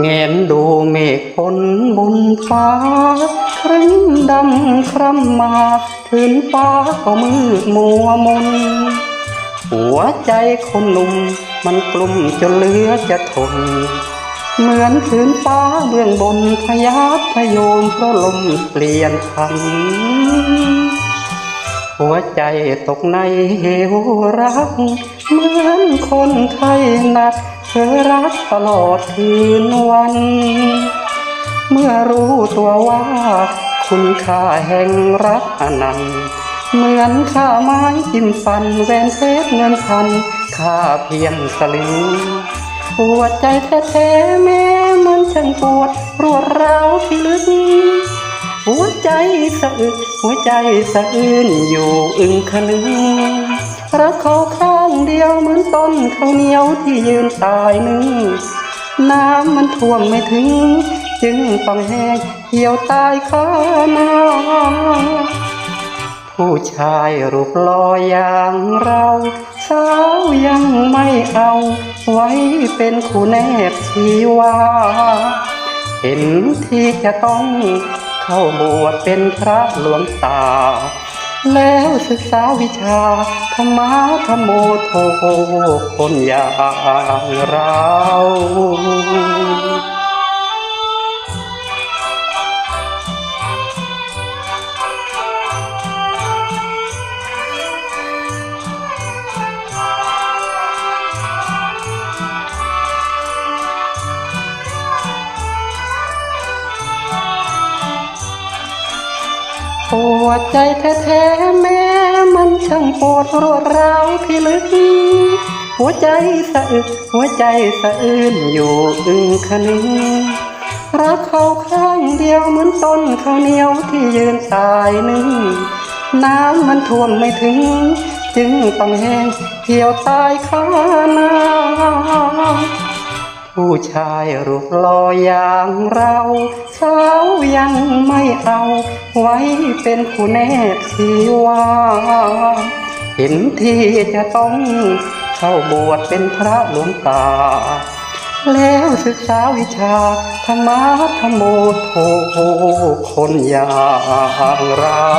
แงนดูเมฆฝนบนฟ้าครึ้มดำคร่ำมาถึงฟ้าก็มืดมัวมน หัวใจคนหนุ่มมันกลุ่มจนเหลือจะทน เหมือนคืนฟ้าเบื้องบนพยับพโยมเพราะลมเปลี่ยนพันหัวใจตกในเหวรัก เหมือนคนไข้หนัก ธอรักตลอดคืนวัน เมื่อรู้ตัวว่า คุณค่าแห่งรักอนันต์เหมือนค่าไม้จิ้มฟันแหวนเพชรเงินพันค่าเพียงสลึงหัวใจแท้ๆแม้มันช่างปวดรวดร้าวที่ลึก หัวใจสะอึกหัวใจสะอื้นอยู่อึงคะนึง รักเขาข้างเดียวเหมือนต้นข้าวเหนียวที่ยืนตายหนึ่ง น้ำมันท่วมไม่ถึง จึงต้องแห้งเหี่ยวตายคาหน้าผู้ชายรูปล่ออย่างเราสาวยังไม่เอา ไว้เป็นคู่แนบชีวา เห็นที่จะต้องเข้าบวชเป็นพระหลวงตา แล้วศึกษาวิชาธรรมะธรรมโมโทคนอย่างเรา ปวดใจแท้ๆแม้มันช่างปวดรวดร้าวที่ลึก หัวใจสะอึกหัวใจสะอื้นอยู่อึงคนึงรักเขาข้างเดียวเหมือนต้นข้าวเหนียวที่ยืนตายนึ่งน้ำมันท่วมไม่ถึง จึงต้องแห้งเหี่ยวตายค้า ผู้ชายรูปหล่ออย่างเราสาวยังไม่เอา ไว้เป็นคู่แนบชีว่า เห็นที่จะต้องเข้าบวชเป็นพระหลวงตา แล้วศึกษาวิชาธรรมะธรรมโมโทคนอย่างเรา